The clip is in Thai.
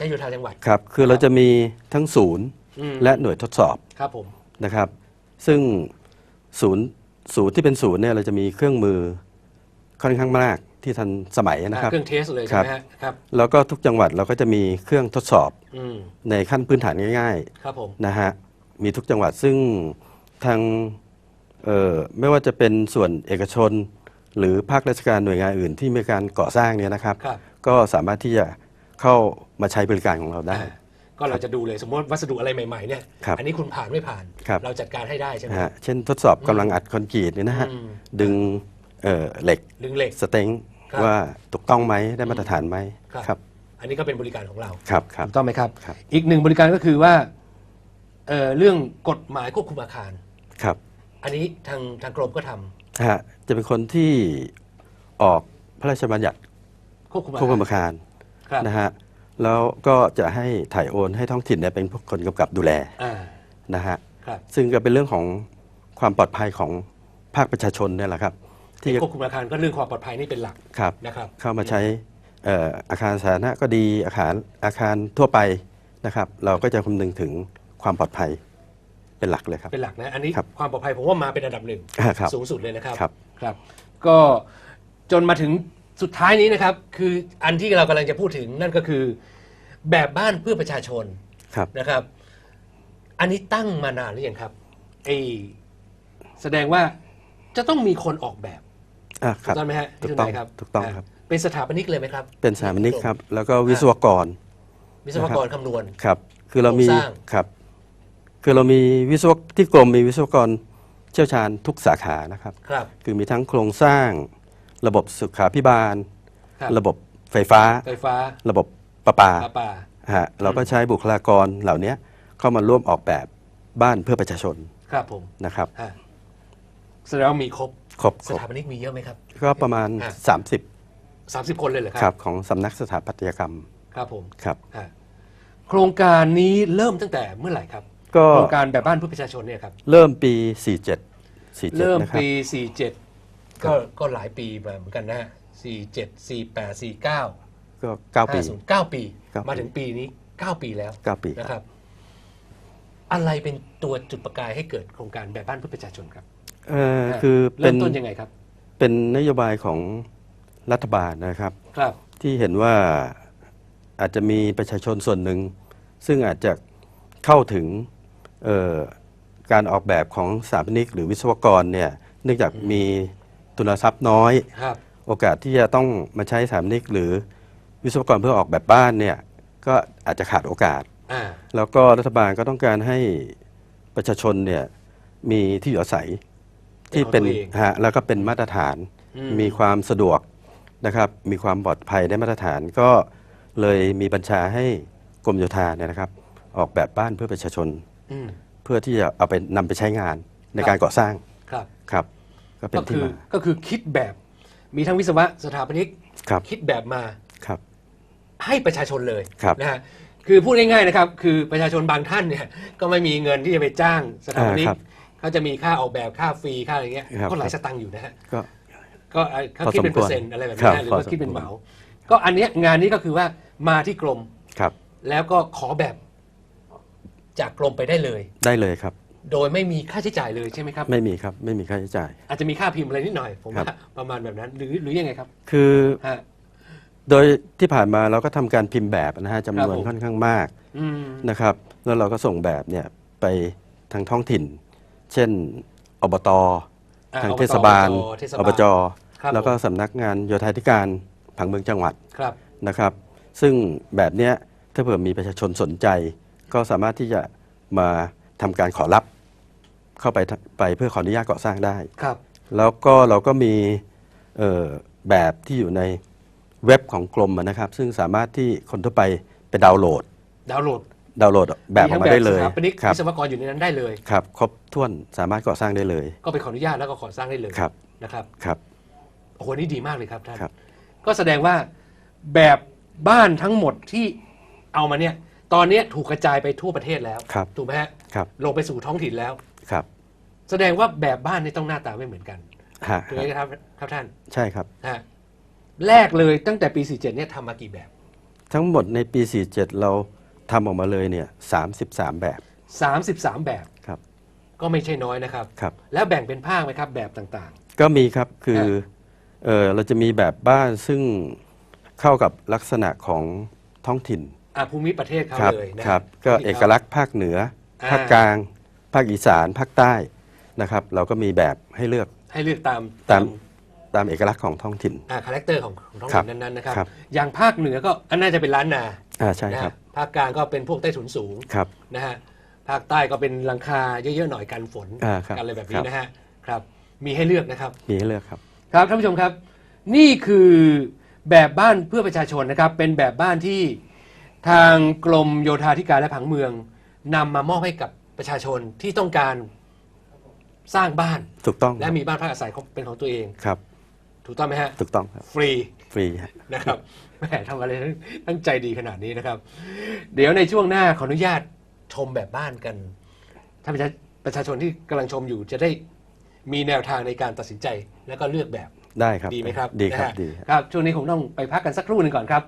ช้โยธาจังหวัด ครับ คือเราจะมีทั้งศูนย์อืมและหน่วยทดสอบครับผม นะครับ ซึ่งศูนย์ศูนย์ที่เป็นศูนย์เนี่ยเราจะมีเครื่องมือค่อนข้างมากที่ทันสมัยนะครับ เครื่องเทสเลยครัใช่บไหมฮะครับ แล้วก็ทุกจังหวัดเราก็จะมีเครื่องทดสอบอืมในขั้นพื้นฐานง่ายครับผมๆนะฮะมีทุกจังหวัดซึ่งทางเอ่อไม่ว่าจะเป็นส่วนเอกชน หรือภาคราชการหน่วยงานอื่นที่มีการก่อสร้างเนี่ยนะครับ ครับ ก็สามารถที่จะ เข้ามาใช้บริการของเราได้อ่าก็เราจะดูเลยสมมติวัสดุอะไรใหม่ๆเนี่ยครับอันนี้คุณผ่านไม่ผ่าน ครับ เราจัดการให้ได้ใช่ไหม นะฮะเช่นทดสอบกำลังอัดคอนกรีตเนี่ยนะฮะ อืม ดึงเอ่อเหล็กดึงเหล็ก สเต็งครับว่าถูกต้องไหมได้มาตรฐานไหมครับครับอันนี้ก็เป็นบริการของเรา ครับครับ ถูกต้องไหมครับ ครับ อีกหนึ่งบริการก็คือว่าเอ่อเรื่องกฎหมายควบคุมอาคาร ครับ อันนี้ทางทางกรมก็ทำนะฮะจะเป็นคนที่ออกพระราชบัญญัติควบคุมอาควบคุมคารอาคาร ครับนะฮะแล้วก็จะให้ถ่ายโอนให้ท้องถิ่นเนี่ยเป็นคนกำกับดูแลอ่านะฮะครับซึ่งก็เป็นเรื่องของความปลอดภัยของภาคประชาชนเนี่ยแหละครับ ที่ควบคุมอาคารก็เรื่องความปลอดภัยนี่เป็นหลักครับนะครับเข้ามาใช้เอ่ออาคารสาธารณะก็ดีอาคารอาคารทั่วไปนะครับ เราก็จะคำนึงถึงความปลอดภัยเป็นหลักเลยครับ เป็นหลักนะอันนี้ครับความปลอดภัยผมว่ามาเป็นอันดับหนึ่งอ่าครับสูงสุดเลยนะครับครับ ครับ ก็จนมาถึง สุดท้ายนี้นะครับคืออันที่เรากำลังจะพูดถึงนั่นก็คือแบบบ้านเพื่อประชาชนครับ นะครับ อันนี้ตั้งมานานหรือยังครับไอแสดงว่าจะต้องมีคนออกแบบอะคถูรับ กต้องไหมฮะถูกพี่ต้องทนายครับถูกต้องาครับเป็นสถาปนิกเลยไหมครับเป็นสถาปนิกครับ แล้วก็วิศวกร วิศวกรคำนวณ ครับ คือเรามี โครงสร้าง ครับ คือเรามีวิศวกที่กรมมีวิศวกรเชี่ยวชาญทุกสาขานะครับ ครับ คือมีทั้งโครงสร้าง ระบบสุขาพิบาล ครับระบบไฟฟ้า ไฟฟ้าระบบประปาปลาปลาฮะเราก็ใช้บุคลากรเหล่านี้เข้ามาร่วมออกแบบบ้านเพื่อประชาชนครับผมนะครับฮะแสดงว่ามีครบ ครบสครบถาปนิกมีเยอะไหมครับ ก็ประมาณ อะ 30 30 คนเลยเหรอคครัรับของสำนักสถาปัตยกรรมครับผมครับ ฮะโครงการนี้เริ่มตั้งแต่เมื่อไหร่ครับ ก็โครงการแบบบ้านเพื่อประชาชนเนี่ยครับ เริ่มปี 47 47เริ่มนะครับปี 47 ก็ก็หลายปีมาเหมือนกันนะฮะ47 48 49ก็9ปี50 9ปีเก้าปีมาถึงปีนี้9ปีแล้ว9ปี นะครับ อะไรเป็นตัวจุดประกายให้เกิดโครงการแบบบ้านเพื่อประชาชนครับเอ่อคือเป็เริ่นมต้นยังไงครับ เป็นนโยบายของรัฐบาลนะครับ ครับ ที่เห็นว่าอาจจะมีประชาชนส่วนหนึ่ง ซึ่งอาจจะเข้าถึงเอ่อการออกแบบของสถาปนิกหรือวิศวกรเนี่ยเนื่องจากมี ทุนทรัพย์น้อย ครับ โอกาสที่จะต้องมาใช้สถาปนิกหรือวิศวกรเพื่อออกแบบบ้านเนี่ยก็อาจจะขาดโอกาส อ่า แล้วก็รัฐบาลก็ต้องการให้ประชาชนเนี่ยมีที่อยู่อาศัยที่เป็นเป็นของตัวเองฮะแล้วก็เป็นมาตรฐาน อืม มีความสะดวกนะครับ มีความปลอดภัยได้มาตรฐานก็เลยมีบัญชาให้กรมโยธาเนี่ยนะครับ ออกแบบบ้านเพื่อประชาชน อืม เพื่อที่จะเอาไปนำไปใช้งานในครับ การก่อสร้างครับ ครับ ก็เป็นก็ที่คือมาก็คือคิดแบบมีทั้งวิศวะสถาปนิกครับคิดแบบมาครับ ให้ประชาชนเลยครับนะฮะคือพูดง่ายๆนะครับ คือประชาชนบางท่านเนี่ยก็ไม่มีเงินที่จะไปจ้างสถาปนิกอ่าครับเขาจะมีค่าออกแบบค่าฟรีค่าอะไรเงี้ยครับ ก็หลายสตังค์อยู่นะฮะ ก็ ก็เอ่อเขาพอคิดเป็นสมควรเปอร์เซ็นต์อะไรแบบครันี้บนะหรือพอว่าคิดเป็นสมควรเหมา ก็อันเนี้ยงานนี้ก็คือว่ามาที่กรมครับแล้วก็ขอแบบจากกรมไปได้เลย ได้เลยครับ โดยไม่มีค่าใช้จ่ายเลยใช่ไหมครับ ไม่มีครับไม่มีค่าใช้จ่าย อาจจะมีค่าพิมพ์อะไรนิดหน่อย ผมครับว่าประมาณแบบนั้น หรือหรือยังไงครับ คือฮะ โดยที่ผ่านมาเราก็ทำการพิมพ์แบบนะฮะจำนวนครับผม ค่อนข้างมากอืมนะครับ แล้วเราก็ส่งแบบเนี่ยไปทางท้องถิ่น เช่นอบต อ่ทางอบตเทศบาลเทศอบจครับแล้วก็ผม สำนักงานโยธาธิการผังเมืองจังหวัดครับ นะครับ ซึ่งแบบเนี้ยถ้าเผื่อมีประชาชนสนใจ ก็สามารถที่จะมา ทำการขอรับเข้าไปทไปเพื่อขออนุญาตก่อสร้างได้ครับ แล้วก็เราก็มีเอ่อแบบที่อยู่ในเว็บของกรมอะนะครับ ซึ่งสามารถที่คนทั่วไปไปดาวน์โหลด ดาวน์โหลดดาวน์โหลดแบบออกมาได้เลยสถาปนิกครับวิศวกรอยู่ในนั้นได้เลยครับ ครบถ้วนสามารถก่อสร้างได้เลย ก็ไปขออนุญาตแล้วก็ขอสร้างได้เลยครับนะครับครับโอ้โหนี่ดีมากเลยครับท่านครับก็แสดงว่าแบบบ้านทั้งหมดที่เอามาเนี่ยตอนเนี้ยถูกกระจายไปทั่วประเทศแล้วครับถูกไหมฮะ ครับลงไปสู่ท้องถิ่นแล้ว ครับ แสดงว่าแบบบ้านนี่ต้องหน้าตาไม่เหมือนกันฮะถูกไหมครับครับท่านใช่ครับฮะแรกเลยตั้งแต่ปี 47 เนี่ยทำมากี่แบบ ทั้งหมดในปี 47 เราทำออกมาเลยเนี่ย 33 แบบ 33 แบบครับ ก็ไม่ใช่น้อยนะครับครับ แล้วแบ่งเป็นภาคไหมครับ แบบต่างก็มีครับคือเออเราจะมีแบบบ้านซึ่งเข้ากับลักษณะของท้องถิ่นๆอะภูมิประเทศเขาครับเลยนะครับ ก็ที่เอกขาลักษณ์ภาคเหนืออ่า ภาคกลาง ภาคอีสาน ภาคใต้นะครับ เราก็มีแบบให้เลือกให้เลือกตามตามตามเอกลักษณ์ของท้องถิ่นอ่าคาแรคเตอร์ของของท้องครัถิ่บนนั้นๆนะครับครับ อย่างภาคเหนือก็อันน่าจะเป็นล้านนาอ่าใช่นะครับฮะภาคกลางก็เป็นพวกใต้ถุนสูงครับนะฮะภาคใต้ก็เป็นหลังคาเยอะๆหน่อยกันฝนอ่าครับกันอะไรแบบคนี้รับนะฮะครับมีให้เลือกนะครับ มีให้เลือกครับ ครับท่านผู้ชมครับ นี่คือแบบบ้านเพื่อประชาชนนะครับ เป็นแบบบ้านที่ทางกรมโยธาธิการและผังเมือง นำมามอบให้กับประชาชนที่ต้องการสร้างบ้าน ถูกต้องและมีบ้านพักอาศัยของเป็นของตัวเอง ครับ ถูกต้องไหมฮะ ถูกต้องครับ ฟรี ฟรีฮะนะครับแหมทำอะไรตั้งใจดีขนาดนี้นะครับ เดี๋ยวในช่วงหน้าขออนุญาตชมแบบบ้านกันท่านประชาประชาชนที่กำลังชมอยู่จะได้มีแนวทางในการตัดสินใจแล้วก็เลือกแบบได้ครับ ดีไหมครับดีครับนะฮะดีครับ ครับช่วงนี้คงต้องไปพักกันสักครู่หนึ่งก่อนครับ